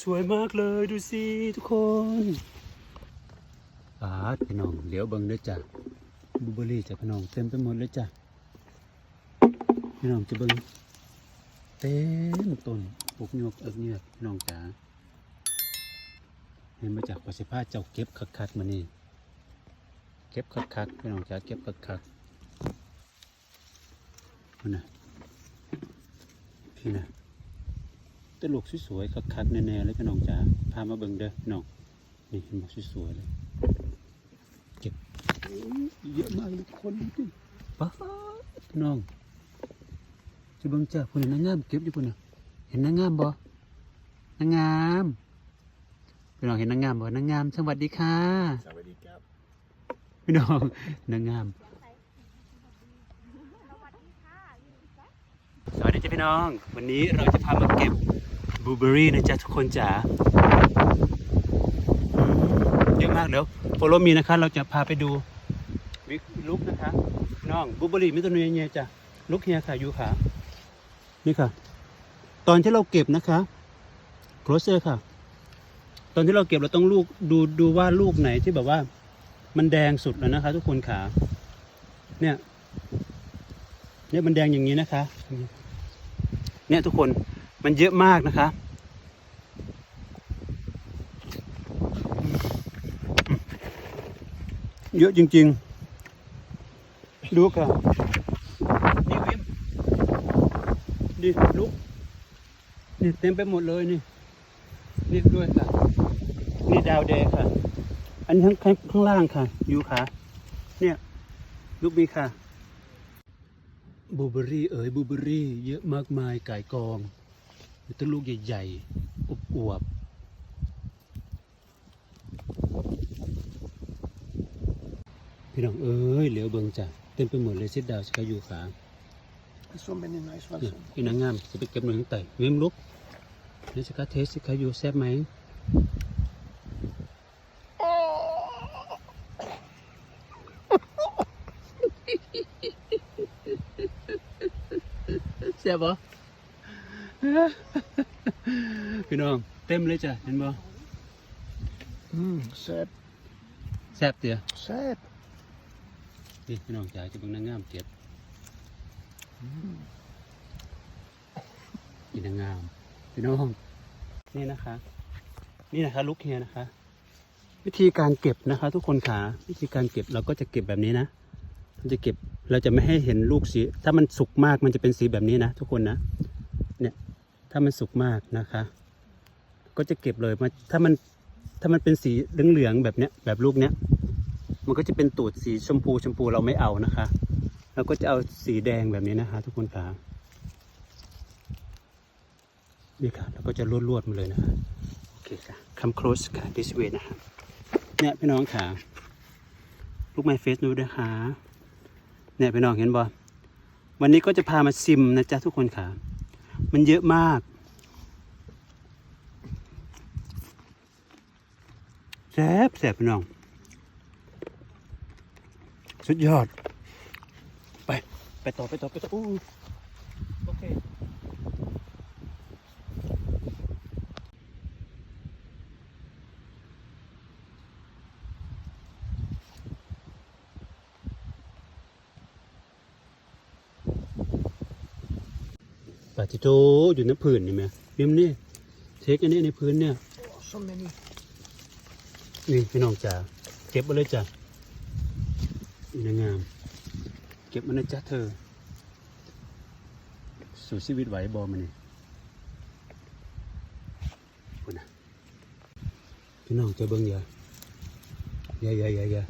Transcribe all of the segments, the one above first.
สวยมากเลยดูสิทุกคนปาพี่น้องเดี๋ยวเบิงเด้อจ้ะบลูเบอรี่จ้ะพี่น้องเต็มไปหมดเลยจ้ะพี่น้องจะเบิงเต็มต้นปลูกโยกเอิกเงือกพี่น้องจ๋าเห็นมาจากประสิทธิภาเจ้าเก็บคักๆมานี่เก็บคักๆพี่น้องจ๋าเก็บคักๆนี่นะพี่นะ แตลูกสวยๆคักๆแน่ๆเลยพี่น้องจ๋าพามาเบิ่งเด้อพี่น้องนี่เห็นบอกสวยๆเลยเก็บเยอะมากเลยทุกคนดูดิป๊าดพี่น้องจะเบิ่งจ้าคุณเห็นนางงามเก็บอยู่คุณน่ะเห็นนางงามบ่นางงามพี่น้องเห็นนางงามบ่นางงามสวัสดีค่ะสวัสดีครับพี่น้องนางงามสวัสดีจ้าพี่น้อง วันนี้เราจะพามาเก็บ บลูเบอรี่นะจ๊ะทุกคนจ๋าอืมเยอะมากเดี๋ยวโฟโลมีนะคะ เราจะพาไปดูวิลุกนะคะพี่น้องบลูเบอรี่ไม่ต้องเนียเนียจ้ะลุกเฮียค่ะอยู่ค่ะนี่ค่ะ ตอนที่เราเก็บนะคะโครเซอร์ค่ะ ตอนที่เราเก็บเราต้องลูกดูดูว่าลูกไหนที่แบบว่า มันแดงสุดแล้วนะคะ ทุกคนขาเนี่ยเนี่ยมันแดงอย่างนี้นะคะ เนี่ยทุกคนมันเยอะมากนะคะ เยอะจริง ๆ ดูค่ะนี่วิมดิลุกนี่เต็มไปหมดเลยนี่ นี่ด้วยค่ะ นี่ดาวแดงค่ะ อันนี้ข้างข้างข้างล่างค่ะ อยู่ค่ะ เนี่ยลูกมีค่ะบูเบอรี่เอ๋ยบูเบอรี่ เยอะมากมายก่ายกองมีต้นลูกใหญ่ๆอบอวบ พี่น้องเอ้ยเหลียวเบิงจ้ะเต็มไปหมดเลยเส้ดดาวสกายูขา so many nice ones เนี่ยพี่นางงามจะไปเก็บหน่อยข้างใต้เวมลุกนี่สกาเทสสกายูแซ่บไหม แซ่บปะ พี่น้องเต็มเลยจ้ะเห็นบ่ mm, sad แซ่บเตีย sad นี่พี่น้องจ๋าจะเบิ่งนางงามเก็บนี่นางงามพี่น้องนี่นะคะ นี่นะคะลูกเฮียนะคะ วิธีการเก็บนะคะ ทุกคนขาวิธีการเก็บเราก็จะเก็บแบบนี้นะเราจะเก็บเราจะไม่ให้เห็นลูกสี ถ้ามันสุกมากมันจะเป็นสีแบบนี้นะทุกคนนะเนี่ยถ้ามันสุกมากนะคะ ก็จะเก็บเลยมาถ้ามันถ้ามันเป็นสีเหลืองๆแบบเนี้ยแบบลูกเนี้ย มันก็จะเป็นตูดสีชมพูชมพูเราไม่เอานะคะเราก็จะเอาสีแดงแบบนี้นะคะ ทุกคนขานี่ค่ะเราก็จะลวดๆมาเลยนะคะโอเคค่ะ come close ค่ะ this way นะคะเนี่ยพี่น้องขาลูกไม้เฟซดูนะคะเนี่ยพี่น้องเห็นบ่วันนี้ก็จะพามาซิมนะจ๊ะทุกคนขามันเยอะมากแซ่บแซ่บพี่น้อง สุดยอด ไป ไปต่อไปต่อไปต่ออู้โอเคปาติโตอยู่ในพื้นนี่ไหมเบียมนี่เทคอันนี้ในพื้นเนี่ย oh, so many นี่พี่น้องจ๋าเก็บมาเลยจ้ะ นี่นางงาม เก็บมานะจ๊ะเธอ สู่ชีวิตไหวบอมานี่คุณนะพี่น้องเจะเบิ้งยาย่าย่าย่าย่า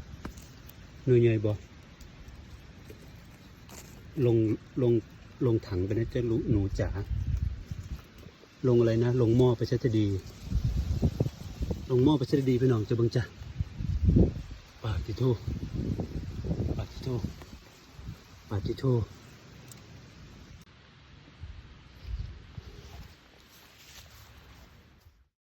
เหนื่อยใหญ่บอลงลงลงถังไปนะจ๊ะลูกหนูจ๋าลงอะไรนะ ลงหม้อไปซะจะดี ลงหม้อไปเสด็จดีพี่น้องจะเบังจ้ะปาติโท ปาติโทปาติโท